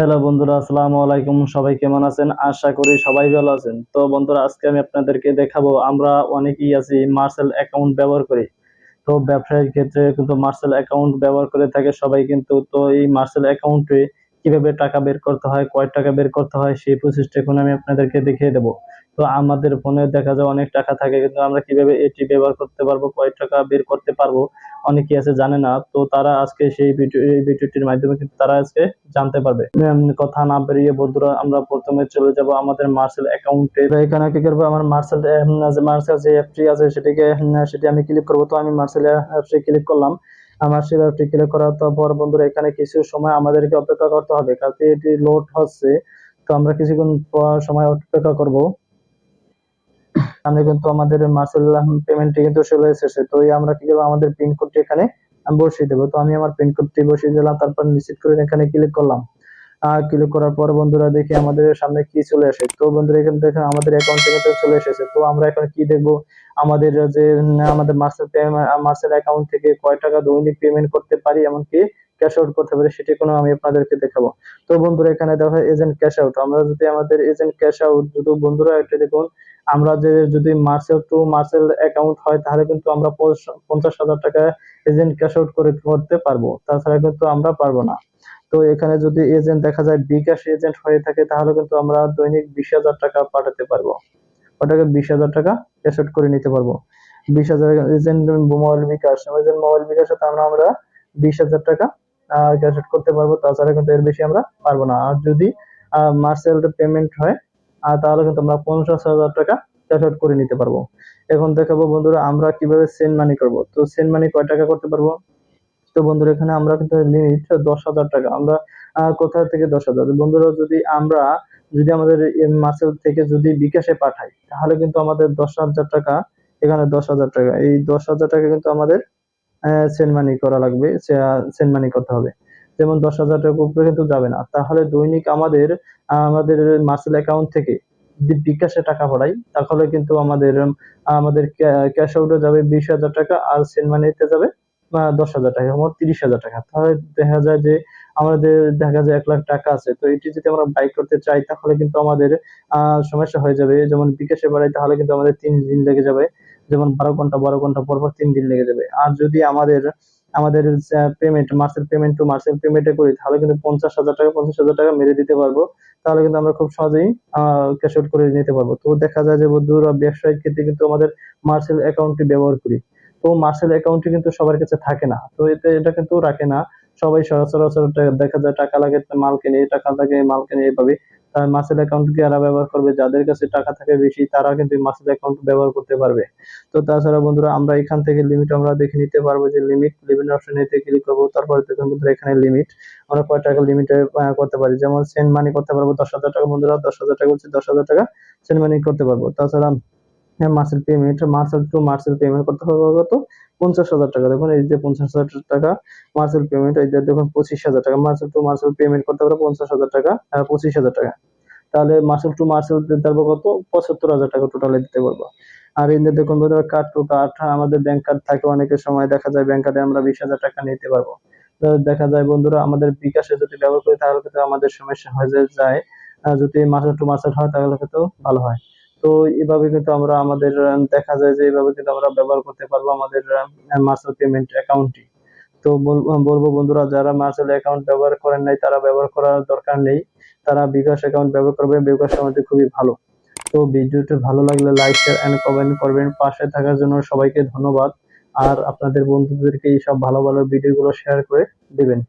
Hello বন্ধুরা, আসসালামু আলাইকুম। সবাই কেমন আছেন? আশা করি সবাই ভালো আছেন। তো বন্ধুরা, আজকে আমি আপনাদেরকে দেখাবো, আমরা অনেকেই আছি মার্সেল অ্যাকাউন্ট ব্যবহার করি। তো ব্যবসায়ের ক্ষেত্রে কিন্তু মার্সেল অ্যাকাউন্ট ব্যবহার করে থাকে সবাই কিন্তু। তো এই মার্সেল অ্যাকাউন্টে কীভাবে টাকা বের করতে হয়, কয় টাকা বের করতে হয়, সেই প্রসেসটা এখন আমি আপনাদেরকে দেখিয়ে দেবো। তো আমাদের ফোনে দেখা যায় অনেক টাকা থাকে, কিন্তু আমরা কীভাবে এটি ব্যবহার করতে পারব, কয় টাকা বের করতে পারব, অনেকেই আছে জানে না। তো তারা আজকে সেই ভিডিও ভিডিওটির মাধ্যমে কিন্তু তারা আজকে জানতে পারবে। কথা না বেরিয়ে বন্ধুরা, আমরা প্রথমে চলে যাব আমাদের মার্সেল অ্যাকাউন্টে এখানে কি করব, আমার মার্সেল মার্সেল যে অ্যাপটি আছে, সেটিকে সেটি আমি ক্লিক করব। তো আমি মার্সেল অ্যাপসে ক্লিক করলাম। আমার অ্যাপটি ক্লিক করার পর বন্ধুরা, এখানে কিছু সময় আমাদেরকে অপেক্ষা করতে হবে। কারণ এটি লোড হচ্ছে, তো আমরা কিছুক্ষণ সময় অপেক্ষা করব। আমরা কিন্তু আমাদের মাসুল্লাহ পেমেন্টটি কিন্তু চলে এসেছে। তো আমরা কি করব? আমাদের পিন কোডটি এখানে বসিয়ে দেবো। তো আমি আমার পিন কোডটি বসিয়ে দিলাম, তারপর নিশ্চিত করে এখানে ক্লিক করলাম। ক্লিক করার পর বন্ধুরা দেখি আমাদের সামনে কি চলে আসে। তো বন্ধুরা এখানে দেখেন আমাদের অ্যাকাউন্ট থেকে চলে এসেছে। তো আমরা এখন কি দেখব? আমাদের যে, আমাদের মার্সেল মার্সেল অ্যাকাউন্ট থেকে কয় টাকা দৈনিক পেমেন্ট করতে পারি এমনকি ক্যাশ আউট করতে পারি সেটি কোনো আমি আপনাদেরকে দেখাবো। তো বন্ধুরা এখানে দেখো এজেন্ট ক্যাশ আউট আমরা যদি আমাদের এজেন্ট ক্যাশ আউট যদি বন্ধুরা একটা দেখুন, আমরা যে, যদি মার্সেল টু মার্সেল অ্যাকাউন্ট হয়, তাহলে কিন্তু আমরা পঞ্চাশ হাজার টাকা এজেন্ট ক্যাশ আউট করে করতে পারব। তাছাড়া কিন্তু আমরা পারব না। তো এখানে যদি এজেন্ট দেখা যায় বিকাশ এজেন্ট হয়ে থাকে, তাহলে কিন্তু আমরা দৈনিক বিশ হাজার টাকা পাঠাতে পারব। ওটাকে বিশ হাজার টাকা ক্যাশ করে নিতে পারব। বিশ হাজার agent mobile bKash agent mobile বিকাশে আমরা আমরা বিশ হাজার টাকা ক্যাশ করতে পারব, তাছাড়া কিন্তু এর বেশি আমরা পারব না। আর যদি মার্সেল পেমেন্ট হয় আর তাহলে কিন্তু আমরা পঞ্চাশ হাজার টাকা ক্যাশ করে নিতে পারব। এখন দেখাবো বন্ধুরা আমরা কীভাবে সেন্ড মানি করব। তো সেন্ড মানি কয় টাকা করতে পারব? তো বন্ধুরা, এখানে আমরা কিন্তু লিমিট দশ হাজার টাকা। আমরা কোথা থেকে দশ হাজার? বন্ধুরা, যদি আমরা, যদি আমাদের মাসেল থেকে যদি বিকাশে পাঠাই, তাহলে কিন্তু আমাদের দশ হাজার টাকা, এখানে দশ হাজার টাকা। এই দশ হাজার টাকা কিন্তু আমাদের সেন্ড মানি করা লাগবে সেন্ড মানি করতে হবে। যেমন দশ হাজার টাকা উপরে কিন্তু যাবে না। তাহলে দৈনিক আমাদের আমাদের মার্সেল অ্যাকাউন্ট থেকে যদি বিকাশে টাকা পাঠাই তাহলে কিন্তু আমাদের আমাদের ক্যাশ আউটে যাবে বিশ হাজার টাকা আর সেন্ড মানিতে যাবে দশ হাজার টাকা, মোট তিরিশ হাজার টাকা। তাহলে দেখা যায় যে আমাদের, দেখা যায় এক লাখ টাকা আছে। তো এটি যদি আমরা বাই করতে চাই, তাহলে কিন্তু আমাদের সমস্যা হয়ে যাবে। যেমন বিকাশে বাড়াই, তাহলে কিন্তু আমাদের তিন দিন লেগে যাবে। যেমন বারো ঘণ্টা বারো ঘণ্টা পর পর তিন দিন লেগে যাবে। আর যদি আমাদের আমাদের payment merchant payment to merchant পেমেন্টে করি, তাহলে কিন্তু পঞ্চাশ হাজার টাকা, পঞ্চাশ হাজার টাকা মেরে দিতে পারব। তাহলে কিন্তু আমরা খুব সহজেই ক্যাশ আউট করে নিতে পারব। তো দেখা যায় যে বন্ধুরা, ব্যবসায়িক ক্ষেত্রে কিন্তু আমাদের মার্সেল অ্যাকাউন্টটি ব্যবহার করি। তো মার্সেল অ্যাকাউন্টটি কিন্তু সবার কাছে থাকে না। তো এতে এটা কিন্তু রাখে না। সবাই সরাসরি দেখা যায় টাকা লাগে মাল কিনে টাকা লাগে মাল কিনে এভাবে তার মার্সেল অ্যাকাউন্ট যারা ব্যবহার করবে, যাদের কাছে টাকা থাকে বেশি, তারা কিন্তু মার্সেল অ্যাকাউন্ট ব্যবহার করতে পারবে। তো তাছাড়া বন্ধুরা, আমরা এখান থেকে লিমিট আমরা দেখে নিতে পারব যে লিমিট লিমিট অপশনে ক্লিক করব, তারপরে দেখুন বন্ধুরা, এখানে লিমিট আমরা কয় টাকা লিমিটে করতে পারি? যেমন সেন্ড মানি করতে পারব দশ হাজার টাকা বন্ধুরা, দশ হাজার টাকা হচ্ছে দশ হাজার টাকা সেন্ড মানি করতে পারব। তাছাড়া merchant payment merchant to merchant payment করতে হবে কত? পঞ্চাশ হাজার টাকা। দেখুন, এই যে পঞ্চাশ হাজার টাকা মার্সেল পেমেন্ট এই যে দেখুন, পঁচিশ হাজার টাকা। মার্সেল টু মার্সেল পেমেন্ট করতে পারব পঞ্চাশ হাজার টাকা পঁচিশ হাজার টাকা। তাহলে মার্সেল টু মার্সেল দিতে পারব কত? পঁচাত্তর হাজার টাকা টোটালে দিতে পারব। আর যে দেখুন কার্ড টু কার্ড আমাদের ব্যাংক কার্ড থাকে অনেকের সময়, দেখা যায় ব্যাংক কার্ডে আমরা বিশ হাজার টাকা নিতে পারব। দেখা যায় বন্ধুরা, আমাদের বিকাশে যদি ব্যবহার করি, তাহলে কিন্তু আমাদের সমস্যা হয়ে যায়- যদি মার্সেল টু মার্সেল হয়, তাহলে কিন্তু ভালো হয়। তো এভাবে কিন্তু আমরা আমাদের দেখা যায় যে এইভাবে কিন্তু আমরা ব্যবহার করতে পারব আমাদের মার্সেল পেমেন্ট অ্যাকাউন্টটি তো বল- বলব বন্ধুরা, যারা মার্সেল অ্যাকাউন্ট ব্যবহার করেন নাই, তারা ব্যবহার করার দরকার নেই। তারা বিকাশ অ্যাকাউন্ট ব্যবহার করবেন বিকাশ আমাদের খুবই ভালো। তো ভিডিওটি ভালো লাগলে লাইক শেয়ার এন্ড কমেন্ট করবেন। পাশে থাকার জন্য সবাইকে ধন্যবাদ। আর আপনাদের বন্ধুদেরকে এই সব ভালো ভালো ভিডিওগুলো শেয়ার করে দিবেন।